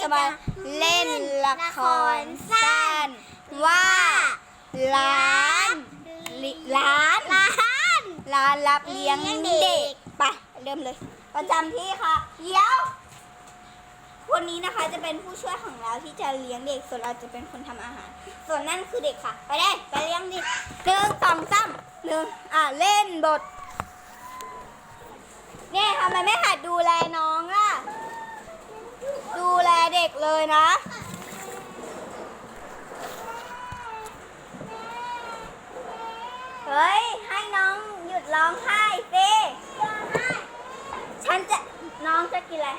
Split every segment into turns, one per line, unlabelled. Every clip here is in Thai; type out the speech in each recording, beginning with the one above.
จะมาเล่นละครสั้นว่าร้านลิร้าน
ร้าน
ร้านรับเลี้ยงเด็กไปเริ่มเลย ประจำที่ค่ะเดี๋ยวคนนี้นะคะจะเป็นผู้ช่วยของเราที่จะเลี้ยงเด็ก ส่วนเราจะเป็นคนทำอาหาร ส่วนนั่นคือเด็กค่ะ ไปได้ไปเลี้ยงดิหนึ่งสองสามหนึ่งอะเล่นบทเนี่ยทำไมไม่หัดดูแลน้องล่ะ ดูแลเด็กเลยนะ เฮ้ย ให้น้องหยุดร้องไห้สิฉันจะน้องจะกินอะไร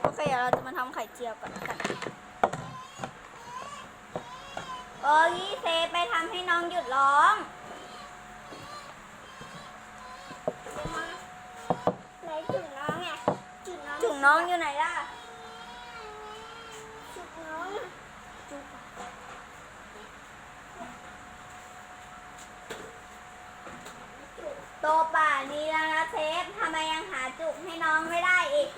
โอเคเดี๋ยวเราจะมาทำไข่เจียวก่อนกันโอ้ยเซไปทำให้น้องหยุดร้อง
ไหนจุดน้องไงจุด น้อง
ถุงน้องอยู่ไหนล่ะ
จุดน้องจุด
โตป่านนี้แล้วนะเซฟทำไมยังหาจุกให้น้องไม่ได้อีก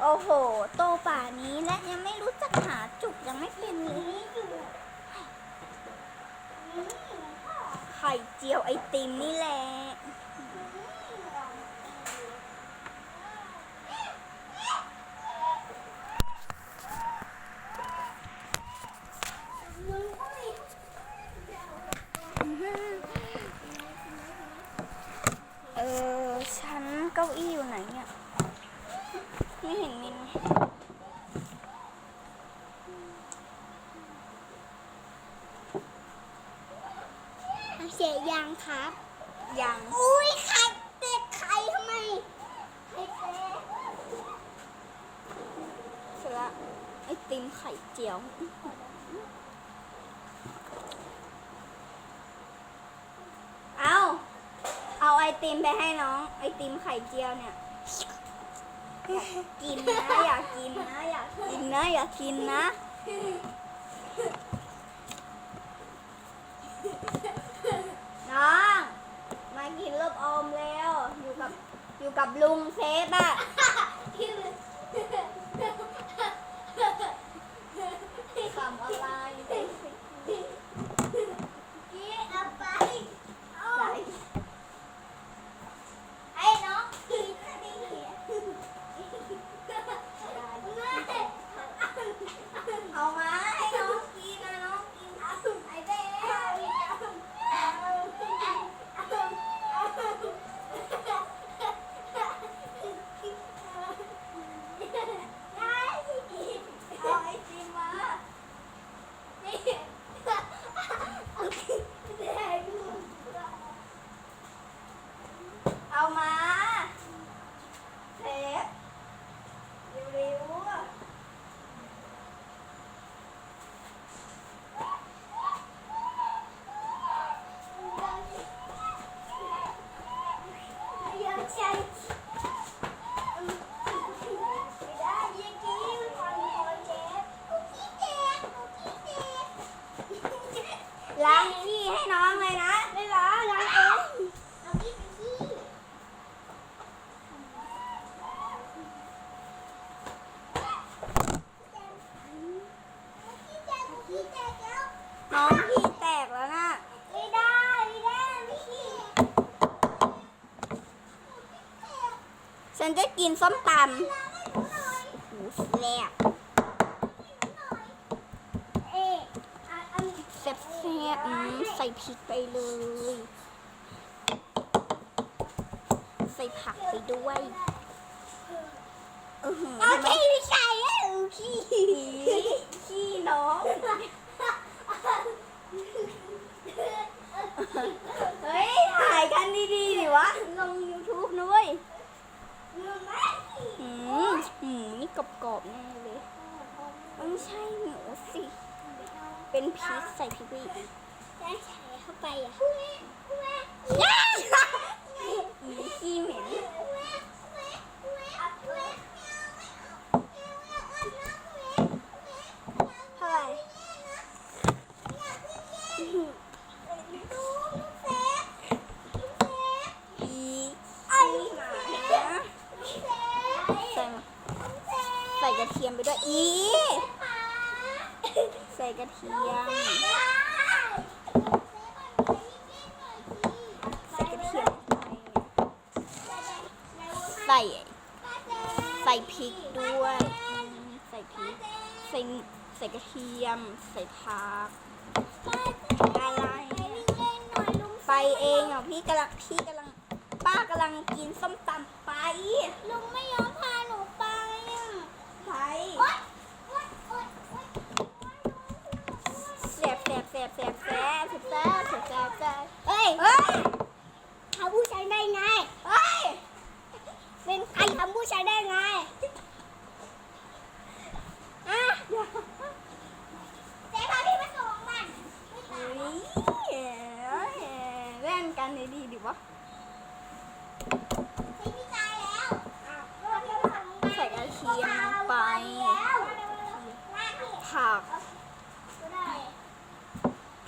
โอ้โห โตป่านนี้และยังไม่รู้จักหาจุกยังไม่เป็นนี้อยู่ไข่เจียวไอติมนี่แหละ เออชั้น เก้าอี้อยู่ไหนเนี่ย ไม่เห็นมีนะ
เสียยังครับ
ยัง
อุ้ยไข่เด็กไข่ทำไมไข่เตะ
เสร็จละไอติมไข่เจียว เอาเอาไอ ติมไปให้น้อง ไอติมไข่เจียวเนี่ยอยากกินนะอยากกินนะอยากกินนะอยากกินนะน้องมากินลูกอมเร็วอยู่กับอยู่กับลุงเซฟอะ
ที่มัน
ทำอะไร
กี้เอาไปเอา
ใส่
ไอ้น้องกินอันนี้ไม่
เอามาให้น้องกินนะน้องกิน
ไอ้เบ้ได้กิน
เอาไอติมมา
นี่เอากินได้ดู
เอามาเซฟเร็วๆอะ
อยากใช้ไม่ได้ยังกินฟังคอนเจ็บกูขี้เจ็บกูขี้เจ็บ
ล้างขี้ให้น้องเลยนะ
ไม่ล้างล้างเองเอาขี้ไปขี้
น้องขี้แตกแล้วนะ
ไม่ได้ไม่ได้ไม่ขี้
จะกินส้มตา
งให้หนูหน่อยำ
หูแซ่บ
เอ๊ะอะอัน
แซ่บแซ่บใส่พริกไปเลย ใส่ผักไปด้วย อือหือ
เอา
ทำไม
ขี้ไม่ใช่เอ้ยขี้
ขี้น้อง เฮ้ย ถ่ายกันดีๆดิวะ ลง YouTube นะเว้ยหืมหมูนี่กรอบๆแน่เลยไม่ใช่ หมูสิ เป็นพริกใส่พริกไปอีก
ได้ใส่เข้าไปอะ
ย่าอีขี้เหม็น
เท่าไหร่
อีขี้หมาใส่มาใส่กระ กระเทียมไปด้วย อีใส่กระ เทียมใส่กระเทียมใส่ใส่พริกด้วย ใส่พริก ใส่ใส่กระเทียม ใส่ผักอะไรไปเองอะพี่กำลังพี่กำลังป้ากำลังกินส้มตำไป
ลุงไม่ยอมพาหนูไปอะ
ไป บแสบแสบแสบแสบแสบแสบแสบ
เฮ้
เฮ้ย
ทำผู้ชายได้ไง
เฮ้ย
เป็นใครทำผู้ชายได้ไงอะเจ๊พาพี่มาส่งมัน
เล่นกันดีดีวะใส่กระเทียมไปผัก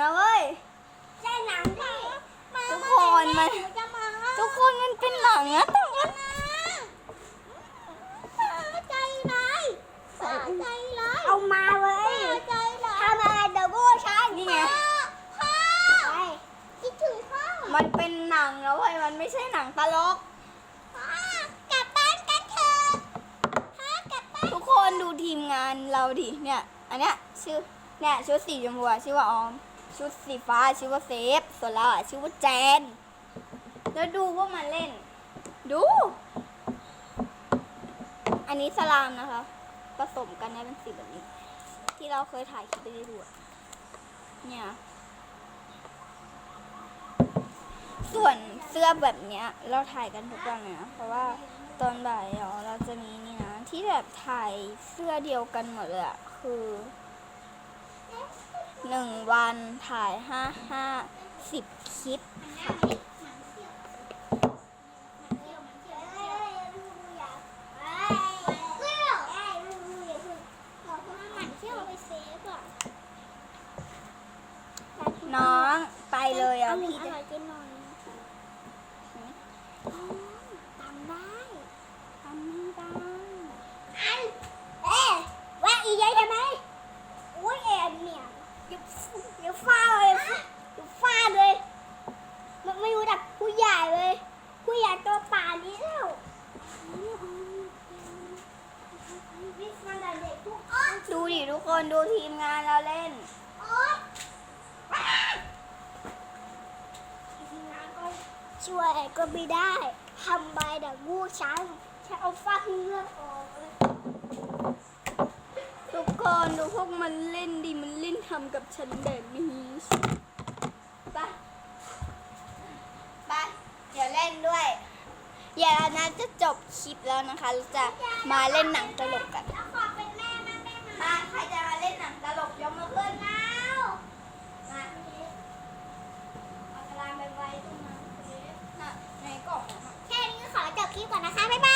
นัง
นะเว้
ย
ใช่หนังพี่มา
ทุกคนมัน
หนูจะมา
ทุกคนมันเป็นหนังนะแต่ว่า
ใจร้ายใจร้ายเอามาเลยใจร้ายทำอะไรเดอะโบ้ฉัน
นี่ไง
พ่อคิดถึงพ่อ
มันเป็นหนังนะเว้ยมันไม่ใช่หนังตลก
พ่อกลับบ้านกันเถอะพ่อกลับบ้าน
ทุกคนดูทีมงานเราดิเนี่ย อันเนี้ยชื่อเนี่ยชุดสีชมพูอะชื่อว่าออม ชุดสีฟ้าชื่อว่าเซฟ ส่วนเราอะชื่อว่าแจน แล้วดูว่ามันเล่น ดู อันนี้สลามนะคะ ผสมกันได้เป็นสีแบบนี้ ที่เราเคยถ่ายคลิปไปได้ดูเนี่ย ส่วนเสื้อแบบเนี้ย เราถ่ายกันทุกวันเลยนะ เพราะว่าตอนบ่ายเดี๋ยวเราจะมีนี่นะ ที่แบบถ่ายเสื้อเดียวกันหมดเลยอะคือ หนึ่งวันถ่ายห้าห้าสิบคลิปน้องไปเลยอะพี่จะ
ร่อยกินหน่อยตำได้
ทำไม่ได้
อันเอ๊ะว่าอีเยอะใช่ไหมอุ้ยแอนเนี่ยเดี๋ยวเดี๋ยวฟาดเลยเดี๋ยวฟาดเลยมันไม่รู้จักผู้ใหญ่เลย ผู้ใหญ่ตัวป่านี้แล้ววิสมันเด็กทุกอ้อน
ดูดิ ทุกคนดูทีมงานเราเล่น
โอ๊ยทีมงานก็ช่วยก็ไม่ได้ทำใบดักงูช้างฉันเอาฟ้าเลือดออกเลย
ทุกคนดูพวกมันเล่นดิมันเล่นทำกับฉันแบบนี้ไปไปเดี๋ยวเล่นด้วยเดี๋ยวเรานะจะจบคลิปแล้วนะคะ เราจะมาเล่นหนังตลกกัน ยกมือขึ้น
แล้ว
มาเอากระดานไปไว้ตรงนั้นน่ะในกล่องนั้นน่ะ
แค่นี้ขอจบคลิปก่อนนะคะ บ๊าย